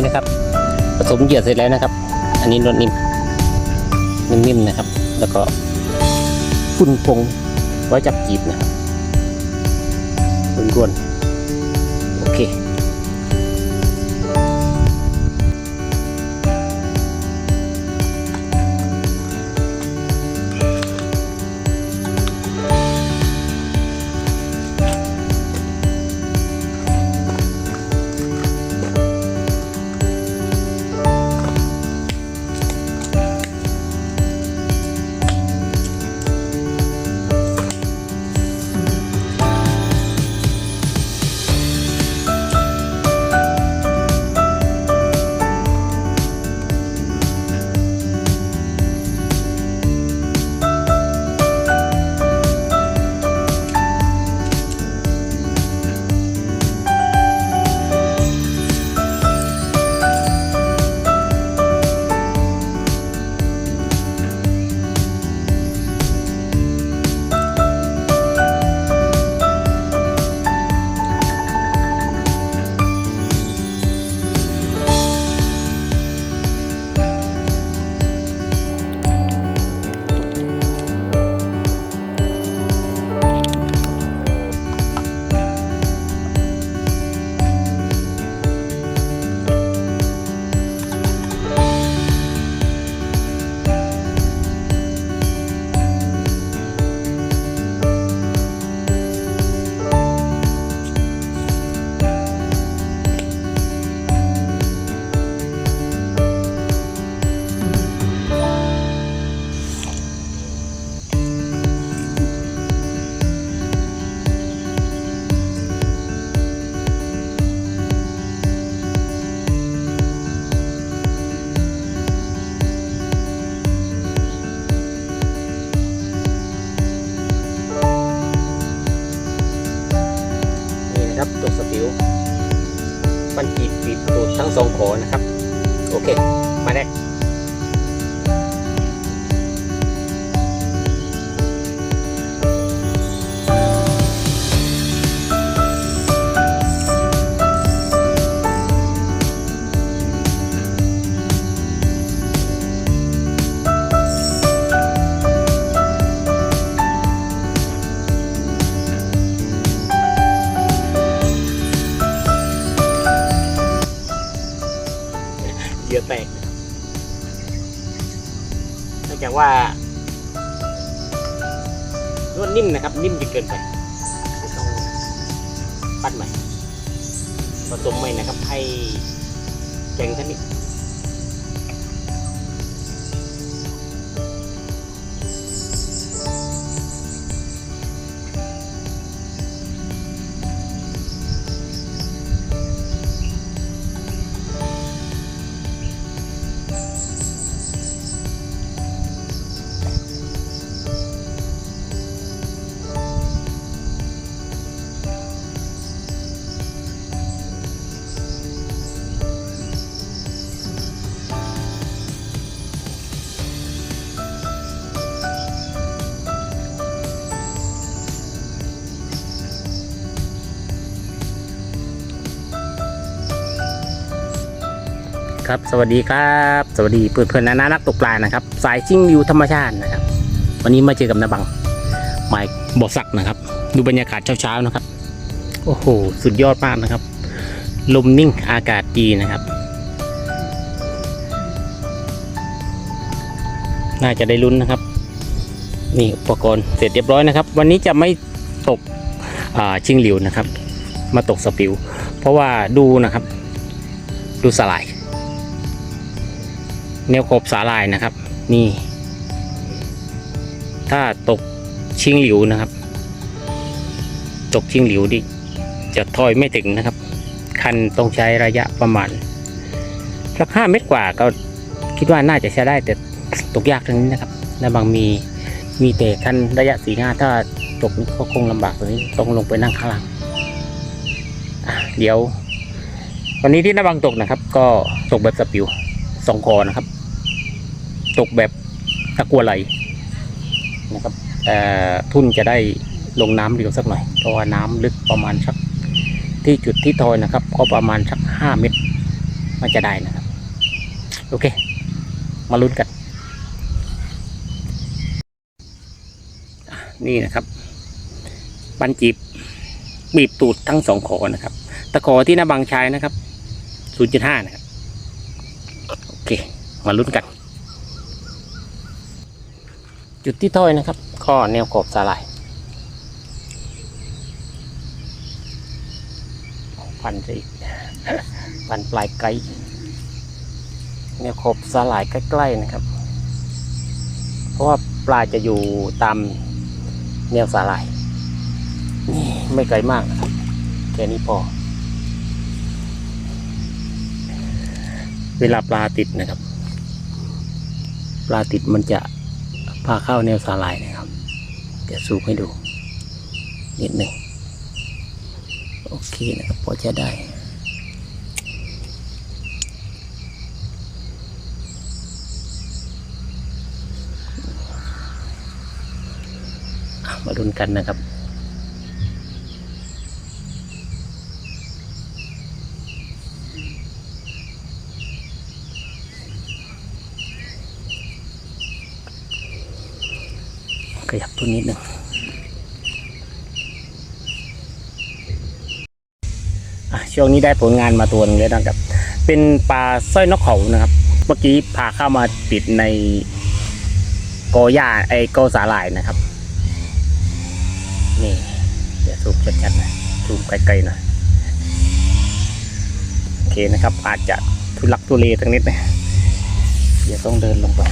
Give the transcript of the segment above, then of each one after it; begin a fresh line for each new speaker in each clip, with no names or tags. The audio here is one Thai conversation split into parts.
นี้นะครับ ผสมเหยื่อเสร็จแล้วนะครับ อันนี้นวดนิ่มนิ่มๆนะครับ แล้วก็ฝุ่นพงไว้จับจีบนะครับกวนๆ ครับตัวสปิวมันจีบจีบตูดทั้งสองขอนะครับ โอเค มาแรก ว่านวดนิ่มนะครับ นิ่มจนเกินไปต้องปั้นใหม่ผสมใหม่นะครับ ให้แข็งท่านี้ ครับ สวัสดีครับ สวัสดีเพื่อนเพื่อนๆนานานักตกปลานะครับ สายชิ่งวิวธรรมชาตินะครับ วันนี้มาเจอกับนาบังหมายบ่อสักนะครับ ดูบรรยากาศเช้าๆนะครับ โอ้โห สุดยอดมากนะครับ ลมนิ่งอากาศดีนะครับ น่าจะได้ลุ้นนะครับ นี่อุปกรณ์เสร็จเรียบร้อยนะครับ วันนี้จะไม่ตกชิงหลิวนะครับ มาตกสปิว เพราะว่าดูนะครับ ดูสลาย แนวขบสาลายนะครับ นี่ ถ้าตกชิงหลิวนะครับ ตกชิงหลิวดิจะถอยไม่ถึงนะครับ คันต้องใช้ระยะประมาณสักห้าเมตรกว่าก็คิดว่าน่าจะใช้ได้แต่ตกยากตรงนี้นะครับและบางมีมีแต่คันระยะสี่ห้าถ้าตกก็คงลำบากตรงนี้ต้องลงไปนั่งข้างล่างเดี๋ยว วันนี้ที่นาบังตกนะครับ ก็ตกแบบสปิวสองคอนะครับ ตกแบบตะกัวไหลนะครับทุ่นจะได้ลงน้ำเร็วสักหน่อยเพราะว่าน้ำลึกประมาณสักที่จุดที่ทอยนะครับ ก็ประมาณสักห้าเมตรว่าจะได้นะครับ โอเค มาลุ้นกัน นี่นะครับปันจีบบีบตูดทั้งสองขอนะครับ ตะขอที่หน้าบางชายนะครับ 0.5 นะครับ โอเค มาลุ้นกัน จุดที่ถ้อยนะครับ ข้อแนวขอบสาลายพันจะอีกพันปลายไกลแนวขอบสาลายใกล้ๆนะครับ เพราะว่าปลาจะอยู่ตามแนวสาลายนี่ไม่ไกลมากนะครับแค่นี้พอ เวลาปลาติดนะครับ ปลาติดมันจะ พาเข้าแนวสาลายนะครับ เดี๋ยวซูมให้ดู นิดหนึ่งโอเคนะครับพอจะได้มาดุนกันนะครับ ขยับตัวนิดหนึ่งช่วงนี้ได้ผลงานมาตัวนึงแล้วนะครับ เป็นปลาสร้อยนกเขานะครับ เมื่อกี้พาเข้ามาติดในกอหญ้าไอ้กอสาหร่ายนะครับ นี่ เดี๋ยวซูมชัดๆน่อยซูมไกลๆหน่อยโอเคนะครับ อาจจะทุลักทุเลทั้งนิดนะเดี๋ยวต้องเดินลงไป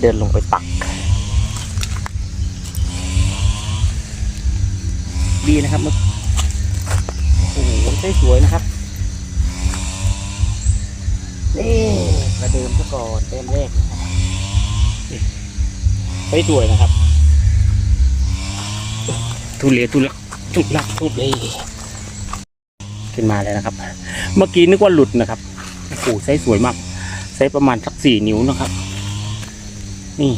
เดินลงไปตัก ดีนะครับมึกโอ้โหใช้สวยนะครับ นี่ประเดิมซะก่อนเต็มแรกนะครับนี่ใช้สวยนะครับ ทุเลทุลักทุลักทุเลขึ้นมาเลยนะครับ เมื่อกี้นึกว่าหลุดนะครับโอ้โหใช้สวยมากใช้ประมาณสักสี่นิ้วนะครับ นี่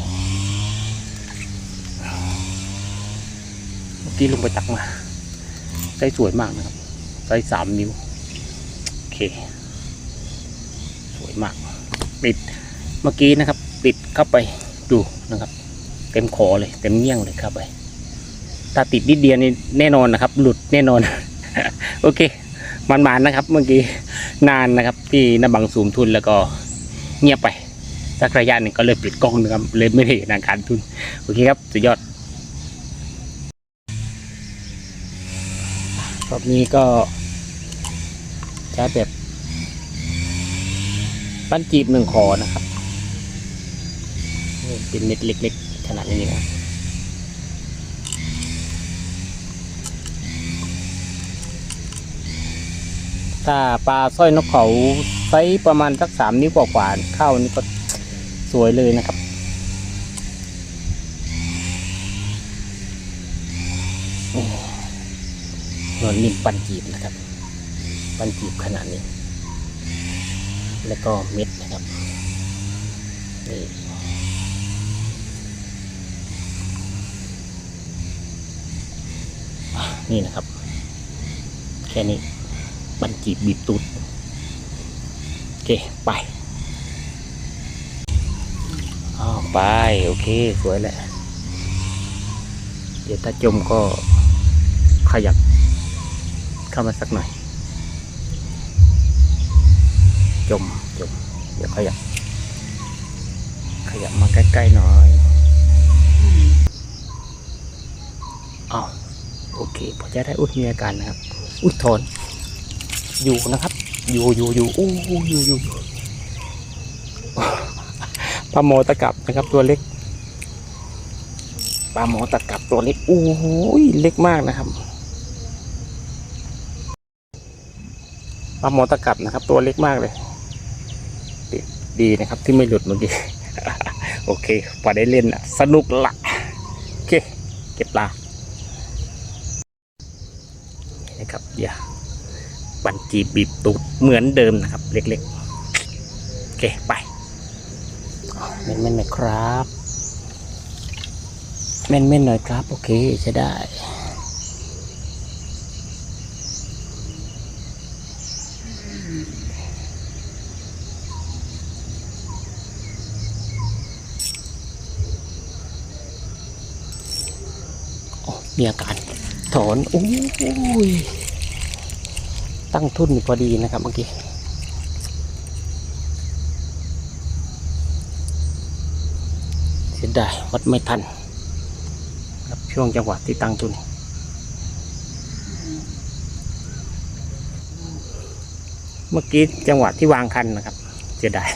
เมื่อกี้ลงไปตักมาใช้สวยมากนะครับใช้สามนิ้ว โอเค สวยมาก ปิดเมื่อกี้นะครับ ปิดเข้าไปดูนะครับ เต็มคอเลย เต็มเงี้ยงเลยเข้าไปถ้าติดนิดเดียวนี่แน่นอนนะครับ หลุดแน่นอน โอเคมันมานๆนะครับ เมื่อกี้นานนะครับ ที่นบังสูมทุนแล้วก็เงียบไปสักระยะหนึ่งก็เลยปิดกล้องนะครับเลยไม่ได้เห็นาการทุนโอเคครับสุดยอด รอบนี้ก็ใช้แบบปั้นจีบหนึ่งคอนะครับเป็นเม็ดเล็กๆขนาดนี้นะครับถ้าปลาสร้อยนกเขาไซส์ประมาณสักสามนิ้วกว่าๆเข้านี่ก็สวยเลยนะครับ นวลนิ่มปันจีบนะครับ ปันจีบขนาดนี้ แล้วก็เม็ดนะครับนี่นี่นะครับ แค่นี้ปันจีบบีบตูดโอเค ไปอ้าวไป โอเค สวยแหละเดี๋ยวถ้าจมก็ขยับ เข้ามาสักหน่อย จมจมเดี๋ยวขยับ ขยับมาใกล้ๆหน่อยอ้าวโอเคพอจะได้อุดมีอาการนะครับ อุดทนอยู่นะครับ อยู่อยู่อยู่อู้อู้อยู่อยู่อยู่ปลาหมอตะกับนะครับ ตัวเล็กปลาหมอตะกับตัวเล็กอู้ยเล็กมากนะครับ ปลาหมอตะกับนะครับ ตัวเล็กมากเลยดดีนะครับ ที่ไม่หลุดเมื่อกี้ โอเค พอได้เล่นอะสนุกละโอเค เก็บปลานะครับอย่าบันจีบบีบตูดเหมือนเดิมนะครับ เล็กๆ โอเค ไปเม่นๆหน่อยครับ เม่นๆหน่อยครับ โอเคใช้ได้ มีอาการถอนโอ้ยตั้งทุนพอดีนะครับเมื่อกี้เสียดายวัดไม่ทันครับช่วงจังหวะที่ตั้งทุนเมื่อกี้จังหวะที่วางคันนะครับเสียดาย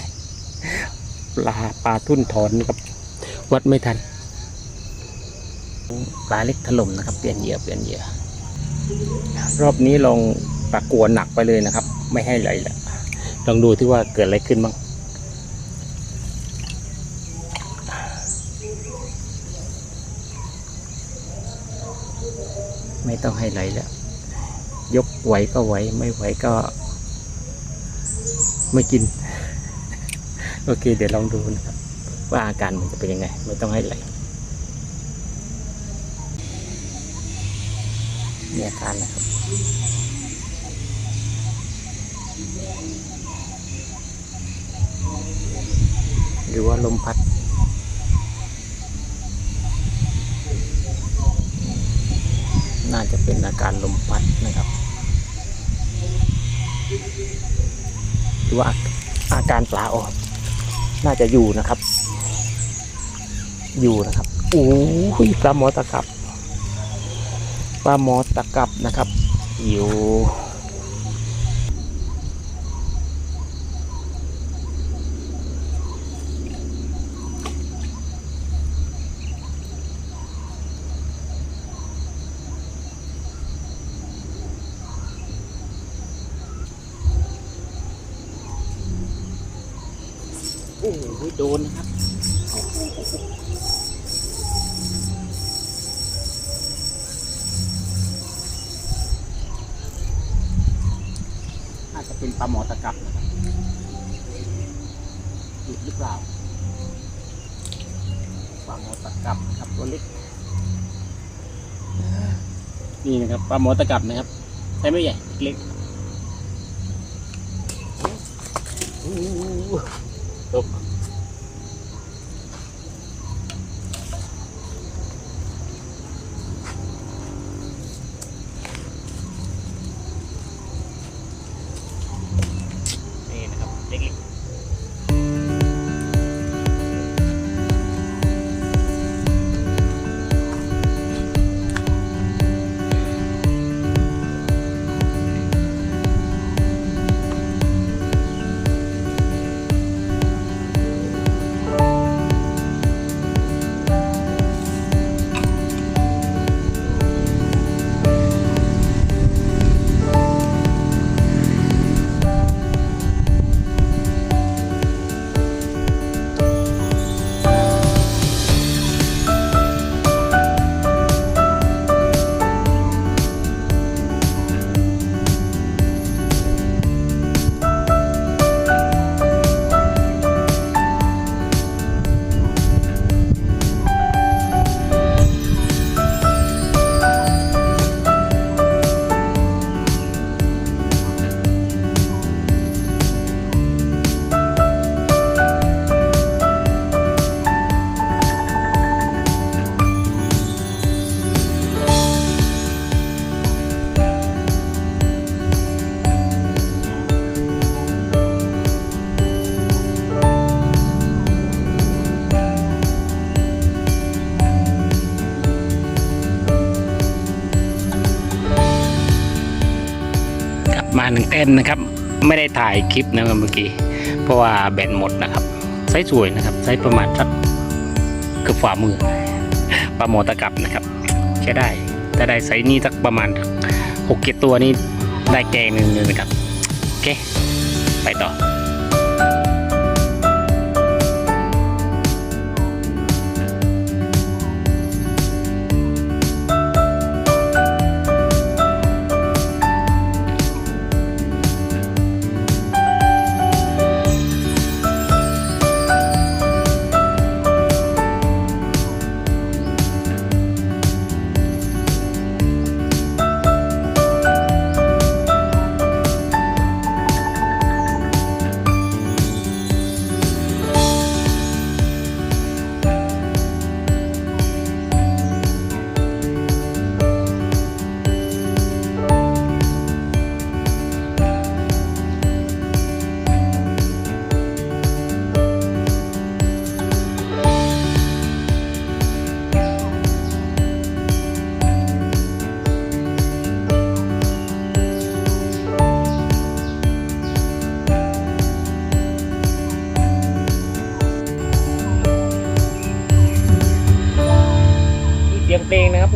ปลาปลาทุ่นถอนนะครับ วัดไม่ทัน ปลาเล็กถล่มนะครับ เปลี่ยนเหยื่อเปลี่ยนเหยื่อรอบนี้ลองปลากลัวหนักไปเลยนะครับ ไม่ให้ไหลละลองดูที่ว่าเกิดอะไรขึ้นบ้างไม่ต้องให้ไหลแล้ว ยกไหวก็ไหว ไม่ไหวก็ ไม่กิน โอเค เดี๋ยวลองดูนะครับ ว่าอาการมันจะเป็นยังไง ไม่ต้องให้ไหล มีอาการนะครับหรือว่าลมพัดน่าจะเป็นอาการลมพัดนะครับ หรือว่าอาการปลาอ่อนน่าจะอยู่นะครับ อยู่นะครับโอ้ยปลาหมอตะกับ ปลาหมอตะกับนะครับอยู่โอ้โหโดนนะครับ นี่นะครับปลาหมอตะกับนะครับใช้ไม่ใหญ่เล็กตก มาหนึ่งเต้นะครับ ไม่ได้ถ่ายคลิปนะเมื่อกี้ เพราะว่าแบตหมดนะครับไซส์สวยนะครับไซส์ประมาณสักเกือบฝ่ามือปลาหมอตะกับนะครับใช้ได้ถ้าได้ไซส์นี้สักประมาณหกเจ็ดตัวนี้ได้แกงหนึ่งเลยนะครับ โอเค ไปต่อ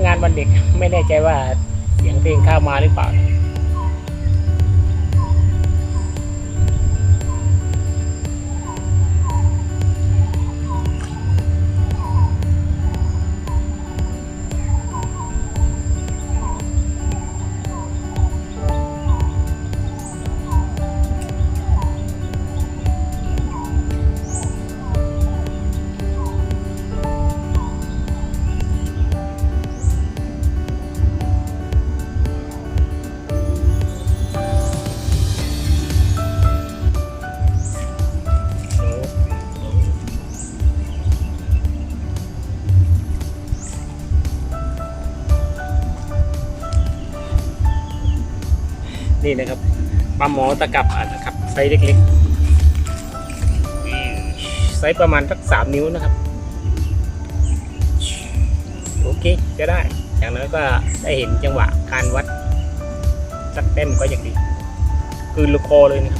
งานวันเด็ก ไม่แน่ใจว่าเสียงเพลงเข้ามาหรือเปล่า นี่นะครับปลาหมอตะกับนะครับไซส์เล็กๆไซส์ประมาณสักสามนิ้วนะครับ โอเคจะได้ อย่างน้อยก็ได้เห็นจังหวะการวัดสักเต้มก็อย่างดี คือลูกคอเลยนะครับ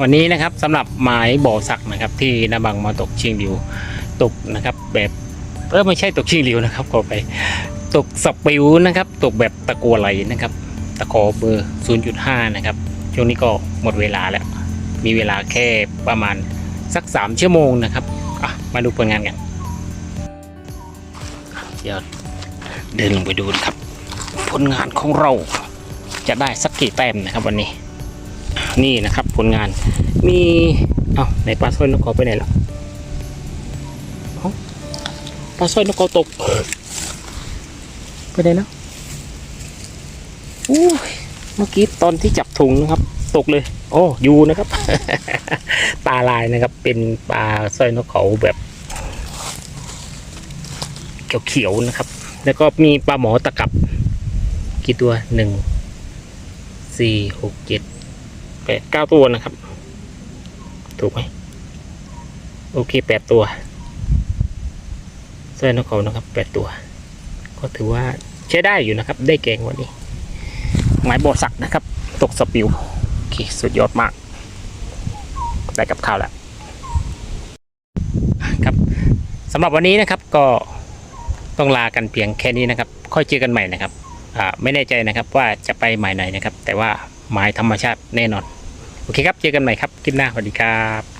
วันนี้นะครับสำหรับหมายบ่อสักนะครับ ที่นาบังมาตกชิงหลิวตกนะครับ แบบเออไม่ใช่ตกชิงหลิวนะครับขอไปตกสปิวนะครับ ตกแบบตะกัวไหลนะครับ ตะขอเบอร์ 0.5 นะครับ ช่วงนี้ก็หมดเวลาแล้ว มีเวลาแค่ประมาณสัก 3 ชั่วโมงนะครับอะมาดูผลงานกันเดี๋ยวเดินลงไปดูนะครับ ผลงานของเราจะได้สักกี่แต้มนะครับวันนี้ นี่นะครับผลงานมีเอ้าไหนปลาสร้อยนกกอไปไหนละเอ้าปลาสร้อยนกกอตก ไปไหนแล้วอู้เมื่อกี้ตอนที่จับถุงนะครับ ตกเลย โอ้อยู่นะครับ ตาลายนะครับ เป็นปลาสร้อยนกเขาแบบเขียวๆนะครับ แล้วก็มีปลาหมอตะกับ กี่ตัวหนึ่งสี่หกเจ็ด แปดเก้าตัวนะครับ ถูกไหมโอเคแปดตัวเสื้อนกเขานะครับแปดตัว ก็ถือว่าใช้ได้อยู่นะครับ ได้เก่งวันนี้หมายบอสักนะครับ ตกสปิวโอเคสุดยอดมาก ได้กับข้าวแล้วครับสำหรับวันนี้นะครับก็ต้องลากันเพียงแค่นี้นะครับ ค่อยเจอกันใหม่นะครับไม่แน่ใจนะครับว่าจะไปหมายไหนนะครับ แต่ว่า หมายธรรมชาติแน่นอน โอเคครับ เจอกันใหม่ครับคลิปหน้าสวัสดีครับ